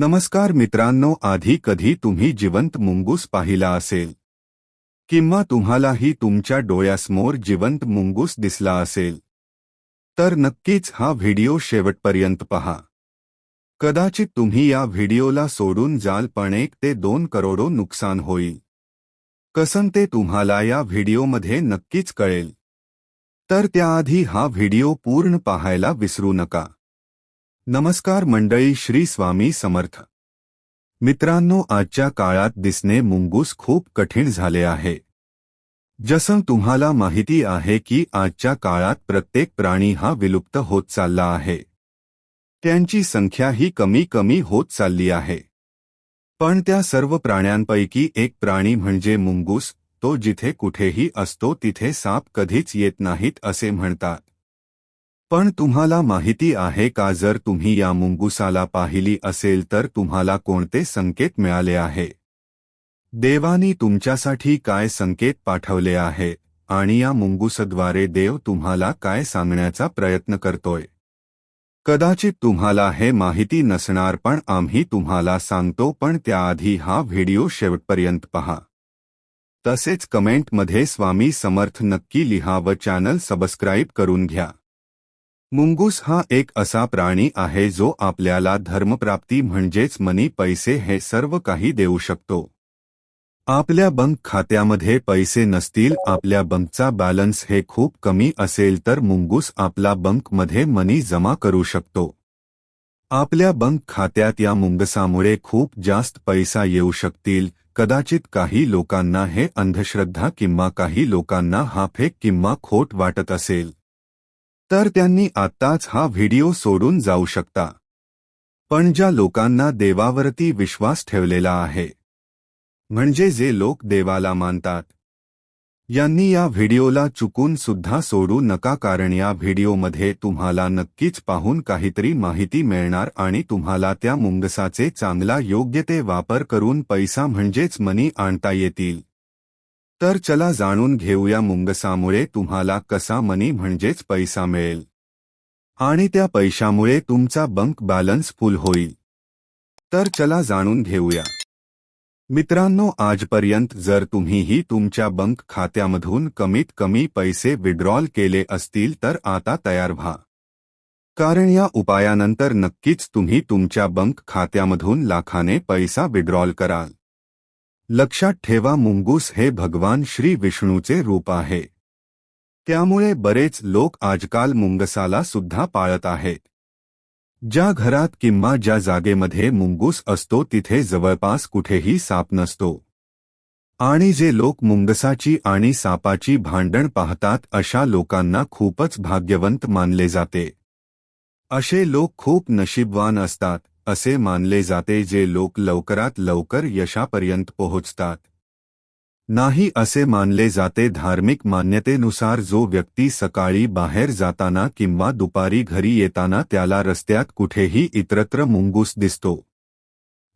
नमस्कार मित्रांनो आधी कधी तुम्ही जिवंत मुंगूस पाहिला असेल? किंवा तुम्हालाही तुमच्या डोळ्यासमोर जिवंत मुंगूस दिसला असेल? तर नक्कीच हा व्हिडिओ शेवटपर्यंत पहा. कदाचित तुम्ही या व्हिडिओला सोडून जाल पण एक ते दोन करोडो नुकसान होईल. कसं ते तुम्हाला या व्हिडिओमध्ये नक्कीच कळेल. तर त्याआधी हा व्हिडिओ पूर्ण पाहायला विसरू नका. नमस्कार मंडळी, श्री स्वामी समर्थ. मित्रांनो, आजच्या काळात दिसणे मुंगूस खूप कठीण झाले आहे. जसं तुम्हाला माहिती आहे की आजच्या काळात प्रत्येक प्राणी हा विलुप्त होत चालला आहे. त्यांची संख्याही कमी कमी होत चालली आहे. पण त्या सर्व प्राण्यांपैकी एक प्राणी म्हणजे मुंगूस तो जिथे कुठेही असतो तिथे साप कधीच येत नाहीत असे म्हणतात. पण तुम्हाला माहिती आहे का जर तुम्ही या मुंगुसाला पाहिली असेल तर तुम्हाला कोणते संकेत मिळाले आहे? देवानी तुमच्यासाठी काय संकेत पाठवले आहे? आणि या मुंगुसद्वारे देव तुम्हाला काय सांगण्याचा प्रयत्न करतोय? कदाचित तुम्हाला हे माहिती नसणार पण आम्ही तुम्हाला सांगतो पण त्याआधी हा व्हिडिओ शेवटपर्यंत पहा. तसेच कमेंटमध्ये स्वामी समर्थ नक्की लिहा व चॅनल सबस्क्राईब करून घ्या. मुंगूस हा एक असा प्राणी आहे जो आपल्याला धर्मप्राप्ती म्हणजेच मनी पैसे हे सर्व काही देऊ शकतो. आपल्या बंक खात्यामध्ये पैसे नसतील आपल्या बंकचा बॅलन्स हे खूप कमी असेल तर मुंगूस आपला बंकमध्ये मनी जमा करू शकतो. आपल्या बंक खात्यात या मुंगसामुळे खूप जास्त पैसा येऊ शकतील कदाचित काही लोकांना हे अंधश्रद्धा किंवा काही लोकांना हा फेक किंवा खोट वाटत असेल. तर त्यांनी आत्ताच हा व्हिडिओ सोडून जाऊ शकता. पण ज्या लोकांना देवावरती विश्वास ठेवलेला आहे म्हणजे जे लोक देवाला मानतात यांनी या व्हिडिओला चुकून सुद्धा सोडू नका कारण या व्हिडिओमध्ये तुम्हाला नक्कीच पाहून काहीतरी माहिती मिळणार आणि तुम्हाला त्या मुंगसाचे चांगला योग्य ते वापर करून पैसा म्हणजेच मनी आणता येतील. तर चला जाणून घेऊया मुंगसामुळे तुम्हाला कसा मनी म्हणजेच पैसा मिळेल. आणि त्या पैशामुळे तुमचा बंक बॅलन्स फुल होईल. तर चला जाणून घेऊया. मित्रांनो आजपर्यंत जर तुम्हीही तुमच्या बंक खात्यामधून कमीत कमी पैसे विड्रॉल केले असतील तर आता तयार व्हा. कारण या उपायानंतर नक्कीच तुम्ही तुमच्या बंक खात्यामधून लाखाने पैसा विड्रॉल कराल. लक्षात ठेवा मुंगूस हे भगवान श्री विष्णूचे रूप आहे. त्यामुळे बरेच लोक आजकाल मुंगसाला सुद्धा पाळत आहेत. ज्या घरात किंवा ज्या जागेमध्ये मुंगूस असतो तिथे जवळपास कुठेही साप नसतो. आणि जे लोक मुंगसाची आणि सापाची भांडण पाहतात अशा लोकांना खूपच भाग्यवंत मानले जाते. असे लोक खूप नशीबवान असतात. असे मानले जाते जे लोक लवकरात लवकर यशापर्यंत पोहोचतात. नाही असे मानले जाते धार्मिक मान्यतेनुसार जो व्यक्ती सकाळी बाहेर जाताना किंवा दुपारी घरी येताना त्याला रस्त्यात कुठेही इतरत्र मुंगूस दिसतो.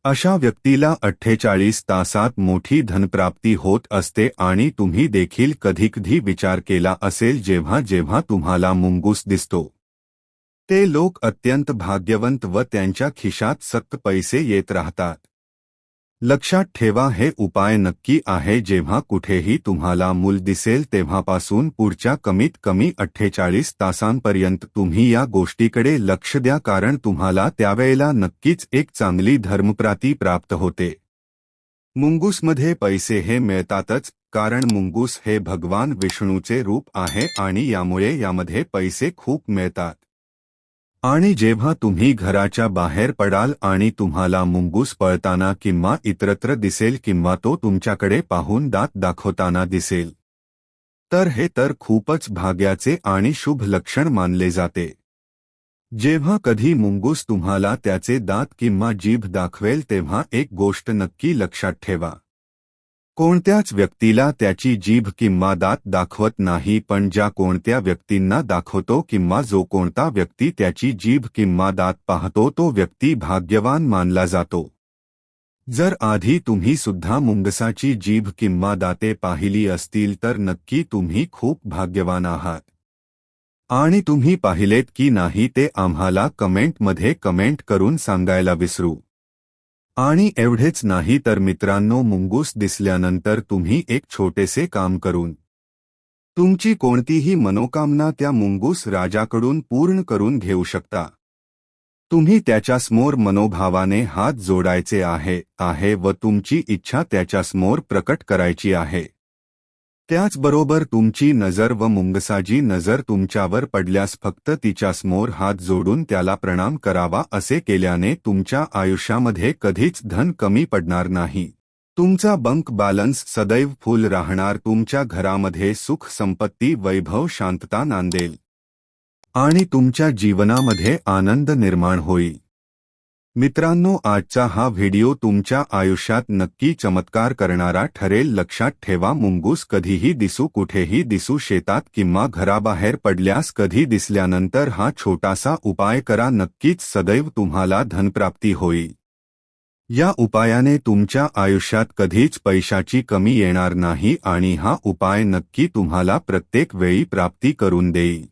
अशा व्यक्तीला अठ्ठेचाळीस तासात मोठी धनप्राप्ती होत असते आणि तुम्ही देखील कधीकधी विचार केला असेल जेव्हा जेव्हा तुम्हाला मुंगूस दिसतो. ते लोक अत्यंत भाग्यवंत व त्यांच्या खिशात सक्त पैसे येत राहतात. लक्षात ठेवा हे उपाय नक्की आहे जेव्हा कुठेही तुम्हाला मूल दिसेल तेव्हापासून पुढच्या कमीत कमी अठ्ठेचाळीस तासांपर्यंत तुम्ही या गोष्टीकडे लक्ष द्या कारण तुम्हाला त्यावेळेला नक्कीच एक चांगली धर्मप्राती प्राप्त होते. मुंगूसमध्ये पैसे हे मिळतातच कारण मुंगूस हे भगवान विष्णूचे रूप आहे आणि यामुळे यामध्ये पैसे खूप मिळतात. आणि जेव्हा तुम्ही घराच्या बाहेर पडाल आणि तुम्हाला मुंगूस पळताना किंवा इतरत्र दिसेल किंवा तो तुमच्याकडे पाहून दात दाखवताना दिसेल. तर हे तर खूपच भाग्याचे आणि शुभ लक्षण मानले जाते. जेव्हा कधी मुंगूस तुम्हाला त्याचे दात किंवा जीभ दाखवेल तेव्हा एक गोष्ट नक्की लक्षात ठेवा. कोणत्याच व्यक्तीला त्याची जीभ किंवा दात दाखवत नाही पण ज्या कोणत्या व्यक्तींना दाखवतो किंवा जो कोणता व्यक्ती त्याची जीभ किंवा दात पाहतो तो व्यक्ती भाग्यवान मानला जातो. जर आधी तुम्ही सुद्धा मुंगसाची जीभ किंवा दाते पाहिली असतील तर नक्की तुम्ही खूप भाग्यवान आहात. आणि तुम्ही पाहिलेत की नाही ते आम्हाला कमेंटमध्ये कमेंट करून सांगायला विसरू. आणि एवढेच नाही तर मित्रांनो मुंगूस दिसल्यानंतर तुम्ही एक छोटेसे काम करून तुमची कोणतीही मनोकामना त्या मुंगूस राजाकडून पूर्ण करून घेऊ शकता. तुम्ही त्याच्यासमोर मनोभावाने हात जोडायचे आहे आहे व तुमची इच्छा त्याच्यासमोर प्रकट करायची आहे. त्याचबरोबर तुमची नजर व मुंगसाजी नजर तुमच्यावर पडल्यास फक्त तिच्यासमोर हात जोडून त्याला प्रणाम करावा असे केल्याने तुमच्या आयुष्यामध्ये कधीच धन कमी पडणार नाही. तुमचा बंक बॅलन्स सदैव फुल राहणार तुमच्या घरामध्ये सुख संपत्ती वैभव शांतता नांदेल. आणि तुमच्या जीवनामध्ये आनंद निर्माण होईल. मित्रांनो आजचा हा व्हिडिओ तुमच्या आयुष्यात नक्की चमत्कार करणारा ठरेल. लक्षात ठेवा मुंगूस कधीही दिसू कुठेही दिसू शेतात किंवा घराबाहेर पडल्यास कधी दिसल्यानंतर हा छोटासा उपाय करा. नक्कीच सदैव तुम्हाला धनप्राप्ती होईल. या उपायाने तुमच्या आयुष्यात कधीच पैशाची कमी येणार नाही आणि हा उपाय नक्की तुम्हाला प्रत्येक वेळी प्राप्ती करून देईल.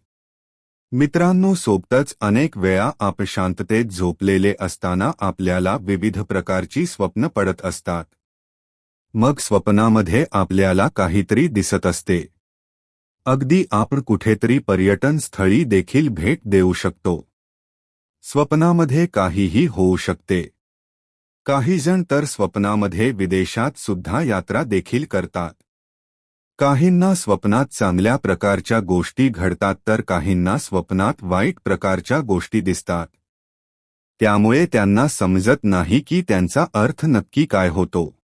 मित्रांनो सोबतच अनेक वेळा आप शांततेत झोपलेले असताना आपल्याला विविध प्रकारची स्वप्न पडत असतात. मग स्वप्नामध्ये आपल्याला काहीतरी दिसत असते. अगदी आपण कुठेतरी पर्यटन स्थळी देखील भेट देऊ शकतो. स्वप्नामध्ये काहीही होऊ शकते. काहीजण तर स्वप्नामध्ये विदेशात सुद्धा यात्रा देखील करतात. काहींना स्वप्नात चांगल्या प्रकारच्या गोष्टी घडतात तर काहींना स्वप्नात वाईट प्रकारच्या गोष्टी दिसतात. त्यामुळे त्यांना समजत नाही की त्यांचा अर्थ नक्की काय होतो.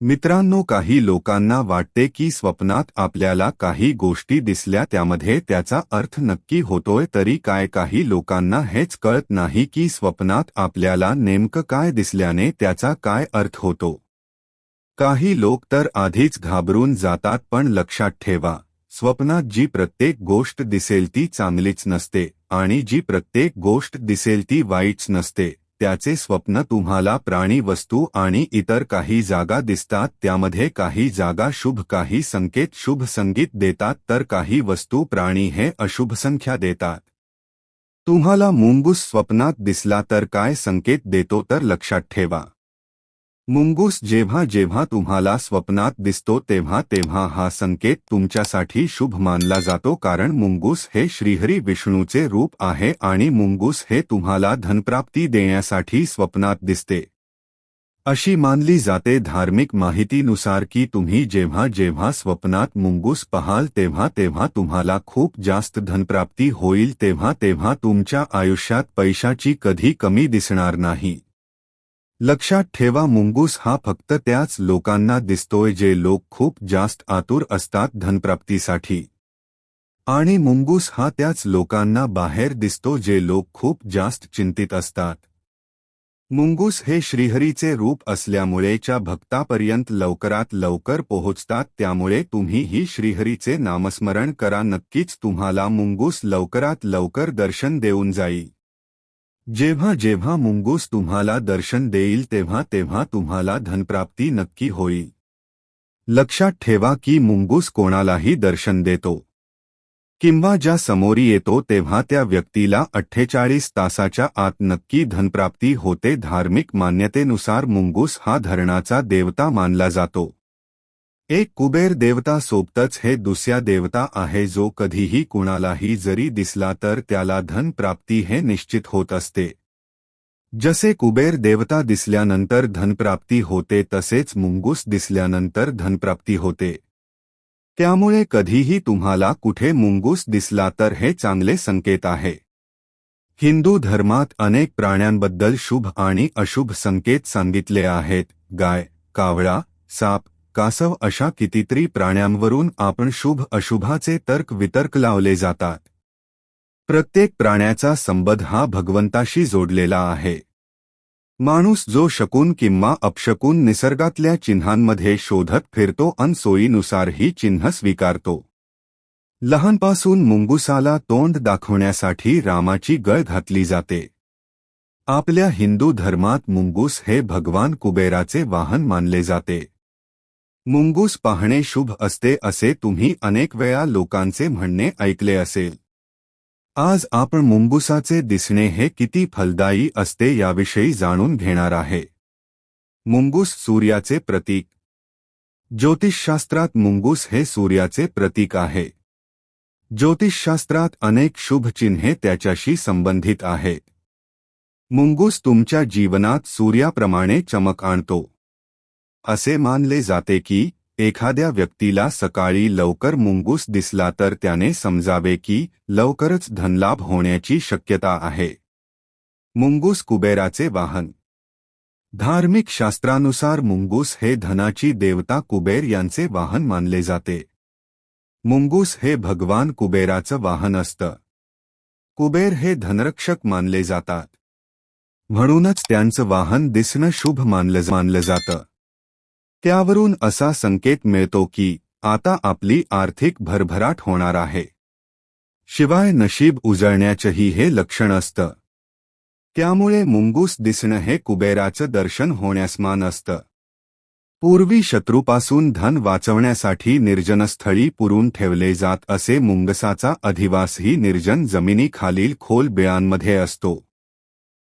मित्रांनो काही लोकांना वाटते की स्वप्नात आपल्याला काही गोष्टी दिसल्या त्यामध्ये त्याचा अर्थ नक्की होतोय तरी काय काही लोकांना हेच कळत नाही की स्वप्नात आपल्याला नेमकं काय दिसल्याने त्याचा काय अर्थ होतो. काही लोक तर आधीच घाबरून जातात पण लक्षात ठेवा स्वप्नात जी प्रत्येक गोष्ट दिसेल ती चांगलीच नसते आणि जी प्रत्येक गोष्ट दिसेल ती वाईटच नसते त्याचे स्वप्न तुम्हाला प्राणी वस्तू आणि इतर काही जागा दिसतात त्यामध्ये काही जागा शुभ काही संकेत शुभ संगीत देतात तर काही वस्तू प्राणी हे अशुभ संख्या देतात. तुम्हाला मुंगूस स्वप्नात दिसला तर काय संकेत देतो तर लक्षात ठेवा. मुंगूस जेव्हा जेव्हा तुम्हाला स्वप्नात दिसतो, तेव्हा तेव्हा हा संकेत तुमच्यासाठी शुभ मानला जातो कारण मुंगूस हे श्रीहरी विष्णूचे रूप आहे आणि मुंगूस हे तुम्हाला धनप्राप्ती देण्यासाठी स्वप्नात दिसते. अशी मानली जाते धार्मिक माहितीनुसार की तुम्ही जेव्हा जेव्हा स्वप्नात मुंगूस पहाल, तेव्हा तेव्हा तुम्हाला खूप जास्त धनप्राप्ती होईल, तेव्हा तेव्हा तुमच्या आयुष्यात पैशाची कधी कमी दिसणार नाही. लक्षात ठेवा मुंगूस हा फक्त त्याच लोकांना दिसतोय जे लोक खूप जास्त आतुर असतात धनप्राप्तीसाठी. आणि मुंगूस हा त्याच लोकांना बाहेर दिसतो जे लोक खूप जास्त चिंतित असतात. मुंगूस हे श्रीहरीचे रूप असल्यामुळेच्या भक्तापर्यंत लवकरात लवकर पोहोचतात त्यामुळे तुम्ही ही श्रीहरीचे नामस्मरण करा नक्कीच तुम्हाला मुंगूस लवकरात लवकर दर्शन देऊन जाईल. जेव्हा जेव्हा मुंगूस तुम्हाला दर्शन देईल तेव्हा तेव्हा तुम्हाला धनप्राप्ती नक्की होईल. लक्षात ठेवा की मुंगूस कोणालाही दर्शन देतो. किंवा ज्या समोरी येतो तेव्हा त्या व्यक्तीला अठ्ठेचाळीस तासाच्या आत नक्की धनप्राप्ती होते. धार्मिक मान्यतेनुसार मुंगूस हा धरणाचा देवता मानला जातो. एक कुबेर देवता सोबतच हे दुसऱ्या देवता आहे जो कधीही कुणालाही जरी दिसला तर त्याला धन प्राप्ती हे निश्चित होत असते. जसे कुबेर देवता दिसल्यानंतर धनप्राप्ती होते, तसेच मुंगूस दिसल्यानंतर धनप्राप्ती होते. त्यामुळे कधीही तुम्हाला कुठे मुंगूस दिसला तर हे चांगले संकेत आहे. हिंदू धर्मात अनेक प्राण्यांबद्दल शुभ आणि अशुभ संकेत सांगितले आहेत, गाय, कावळा, साप कासव अशा कितीतरी प्राण्यांवरून आपण शुभ अशुभाचे तर्क वितर्क लावले जातात. प्रत्येक प्राण्याचा संबध हा भगवंताशी जोडलेला आहे. माणूस जो शकून किंवा अपशकून निसर्गातल्या चिन्हांमध्ये शोधत फिरतो अन सोयीनुसार ही चिन्ह स्वीकारतो. लहानपासून मुंगुसाला तोंड दाखवण्यासाठी रामाची गळ घातली जाते. आपल्या हिंदू धर्मात मुंगूस हे भगवान कुबेराचे वाहन मानले जाते. मुंगूस पाहणे शुभ असते असे तुम्ही अनेक वेळा लोकांचे म्हणणे ऐकले असेल. आज आपण मुंगुसाचे दिसणे हे किती फलदायी असते याविषयी जाणून घेणार आहे. मुंगूस सूर्याचे प्रतीक. ज्योतिषशास्त्रात मुंगूस हे सूर्याचे प्रतीक आहे. ज्योतिषशास्त्रात अनेक शुभ चिन्हे त्याच्याशी संबंधित आहे. मुंगूस तुमच्या जीवनात सूर्याप्रमाणे चमक आणतो. असे मानले जाते की एखाद्या व्यक्तीला सकाळी लवकर मुंगूस दिसला तर त्याने समजावे की लवकरच धनलाभ होण्याची शक्यता आहे. मुंगूस कुबेराचे वाहन. धार्मिक शास्त्रानुसार मुंगूस हे धनाची देवता कुबेर यांचे वाहन मानले जाते. मुंगूस हे भगवान कुबेराचं वाहन असतं. कुबेर हे धनरक्षक मानले जातात. म्हणूनच त्यांचं वाहन दिसणं शुभ मानलं मानलं जातं. त्यावरून असा संकेत मिळतो की आता आपली आर्थिक भरभराट होणार आहे. शिवाय नशीब उजळण्याचंही हे लक्षण असतं. त्यामुळे मुंगूस दिसणं हे कुबेराचं दर्शन होण्यासमान असतं. पूर्वी शत्रूपासून धन वाचवण्यासाठी निर्जनस्थळी पुरून ठेवले जात असे मुंगसाचा अधिवासही निर्जन जमिनीखालील खोल बिळांमध्ये असतो.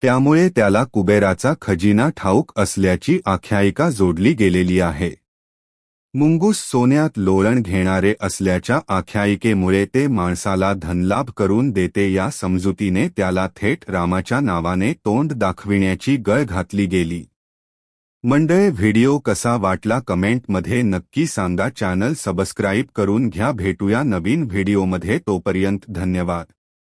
त्यामुळे त्याला कुबेराचा खजिना ठाऊक असल्याची आख्यायिका जोडली गेलेली आहे. मुंगूस सोन्यात लोळण घेणारे असल्याच्या आख्यायिकेमुळे ते माणसाला धनलाभ करून देते या समजुतीने त्याला थेट रामाच्या नावाने तोंड दाखविण्याची गळ घातली गेली. मंडळे व्हिडिओ कसा वाटला कमेंटमध्ये नक्की सांगा. चॅनल सबस्क्राईब करून घ्या. भेटूया नवीन व्हिडिओमध्ये. तोपर्यंत धन्यवाद.